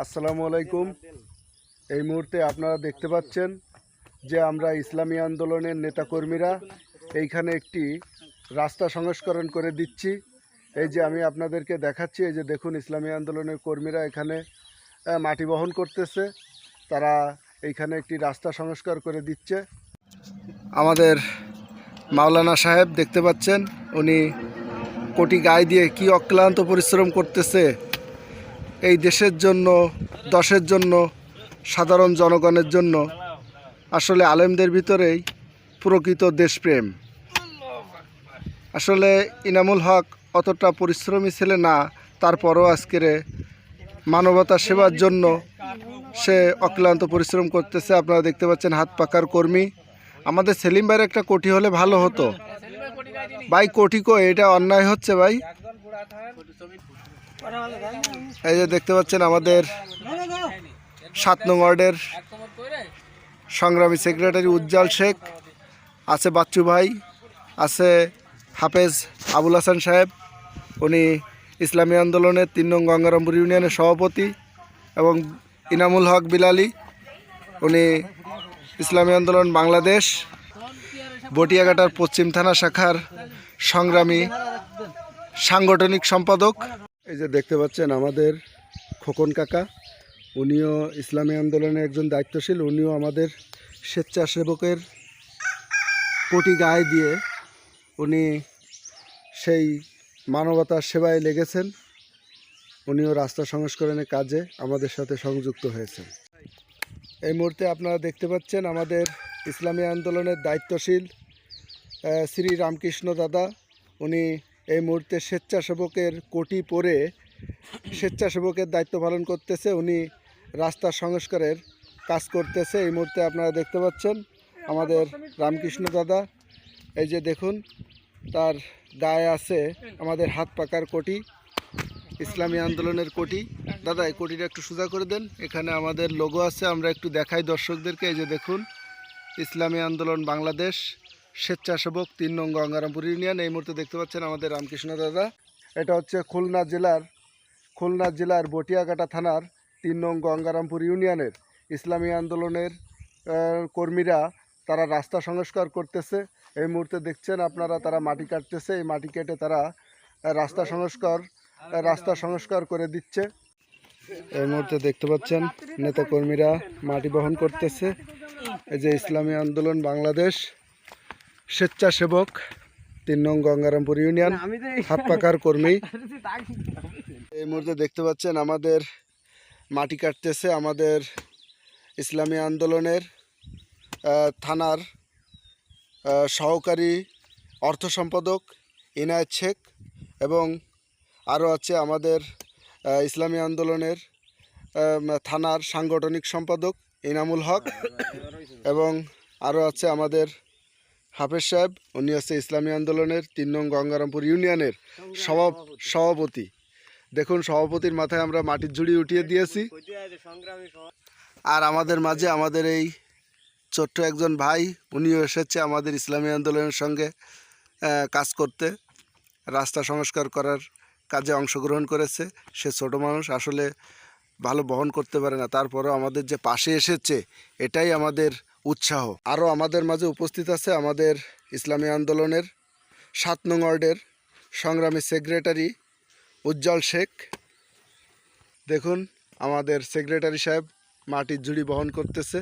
আসসালামু আলাইকুম। এই মুহূর্তে আপনারা দেখতে পাচ্ছেন যে আমরা ইসলামী আন্দোলনের নেতাকর্মীরা এইখানে একটি রাস্তা সংস্করণ করে দিচ্ছি। এই যে আমি আপনাদেরকে দেখাচ্ছি, এই যে দেখুন ইসলামী আন্দোলনের কর্মীরা এখানে মাটি বহন করতেছে। তারা এইখানে একটি রাস্তা সংস্কার করে দিচ্ছে। আমাদের মাওলানা সাহেব দেখতে পাচ্ছেন, উনি কোটি গায়ে দিয়ে কি অক্লান্ত পরিশ্রম করতেছে। এই দেশের জন্য, দশের জন্য, সাধারণ জনগণের জন্য আসলে আলেমদের ভিতরেই প্রকৃত দেশপ্রেম। আসলে ইনামুল হক অতটা পরিশ্রমী ছেলে না, তারপরও আজকের মানবতা সেবার জন্য সে অক্লান্ত পরিশ্রম করতেছে। আপনারা দেখতে পাচ্ছেন হাত পাকার কর্মী। আমাদের সেলিম ভাইয়ের একটা কোটি হলে ভালো হতো। ভাই, কোটি কো এটা অন্যায় হচ্ছে ভাই। এই যে দেখতে পাচ্ছেন আমাদের সাত নং ওয়ার্ডের সংগ্রামী সেক্রেটারি উজ্জ্বল শেখ, আছে বাচ্চু ভাই, আছে হাফেজ আবুল হাসান সাহেব, উনি ইসলামী আন্দোলনের তিন নং গঙ্গারামপুর ইউনিয়নের সভাপতি, এবং ইনামুল হক বিলালি, উনি ইসলামী আন্দোলন বাংলাদেশ, বটিয়াঘাটার পশ্চিম থানা শাখার সংগ্রামী সাংগঠনিক সম্পাদক। এই যে দেখতে পাচ্ছেন আমাদের খোকন কাকা, উনিও ইসলামী আন্দোলনে একজন দায়িত্বশীল, উনিও আমাদের স্বেচ্ছাসেবকের কোটি গায়ে দিয়ে উনি সেই মানবতার সেবায় লেগেছেন। উনিও রাস্তা সংস্করণের কাজে আমাদের সাথে সংযুক্ত হয়েছেন। এই মুহূর্তে আপনারা দেখতে পাচ্ছেন আমাদের ইসলামী আন্দোলনের দায়িত্বশীল শ্রী রামকৃষ্ণ দাদা, উনি এই মুহূর্তে স্বেচ্ছাসেবকের কোটি পরে স্বেচ্ছাসেবকের দায়িত্ব পালন করতেছে। উনি রাস্তা সংস্কারের কাজ করতেছে। এই মুহূর্তে আপনারা দেখতে পাচ্ছেন আমাদের রামকৃষ্ণ দাদা। এই যে দেখুন, তার গায়ে আছে আমাদের হাত পাকার কোটি, ইসলামী আন্দোলনের কোটি। দাদা, এই কোটিটা একটু সোজা করে দেন। এখানে আমাদের লোগো আছে, আমরা একটু দেখাই দর্শকদেরকে। এই যে দেখুন, ইসলামী আন্দোলন বাংলাদেশ। স্বেচ্ছাসেবক তিন নং গঙ্গারামপুর ইউনিয়ন। এই মুহূর্তে দেখতে পাচ্ছেন আমাদের রামকৃষ্ণ দাদা। এটা হচ্ছে খুলনা জেলার খুলনা জেলার বটিয়াঘাটা থানার তিন নং গঙ্গারামপুর ইউনিয়নের। ইসলামী আন্দোলনের কর্মীরা তারা রাস্তা সংস্কার করতেছে। এই মুহূর্তে দেখছেন আপনারা তারা মাটি কাটতেছে। এই মাটি কেটে তারা রাস্তা সংস্কার রাস্তা সংস্কার করে দিচ্ছে। এই মুহূর্তে দেখতে পাচ্ছেন নেতা কর্মীরা মাটি বহন করতেছে। এই যে ইসলামী আন্দোলন বাংলাদেশ স্বেচ্ছাসেবক তিন নং গঙ্গারামপুর ইউনিয়ন হাত পাকার কর্মী। এই মুহূর্তে দেখতে পাচ্ছেন আমাদের মাটি কাটতেছে আমাদের ইসলামী আন্দোলনের থানার সহকারী অর্থ সম্পাদক ইনায়ত শেখ এবং আরও আছে আমাদের ইসলামী আন্দোলনের থানার সাংগঠনিক সম্পাদক ইনামুল হক এবং আরও আছে আমাদের হাফেজ সাহেব, উনি হচ্ছে ইসলামী আন্দোলনের তিন নং গঙ্গারামপুর ইউনিয়নের সভা সভাপতি। দেখুন, সভাপতির মাথায় আমরা মাটির ঝুড়ি উঠিয়ে দিয়েছি। আর আমাদের মাঝে আমাদের এই ছোট্ট একজন ভাই, উনিও এসেছে আমাদের ইসলামী আন্দোলনের সঙ্গে কাজ করতে। রাস্তা সংস্কার করার কাজে অংশগ্রহণ করেছে। সে ছোট মানুষ, আসলে ভালো বহন করতে পারে না। তারপরও আমাদের যে পাশে এসেছে, এটাই আমাদের উৎসাহ। আরও আমাদের মাঝে উপস্থিত আছে আমাদের ইসলামী আন্দোলনের সাত নং ওয়ার্ডের সংগ্রামী সেক্রেটারি উজ্জ্বল শেখ। দেখুন, আমাদের সেক্রেটারি সাহেব মাটির ঝুড়ি বহন করতেছে।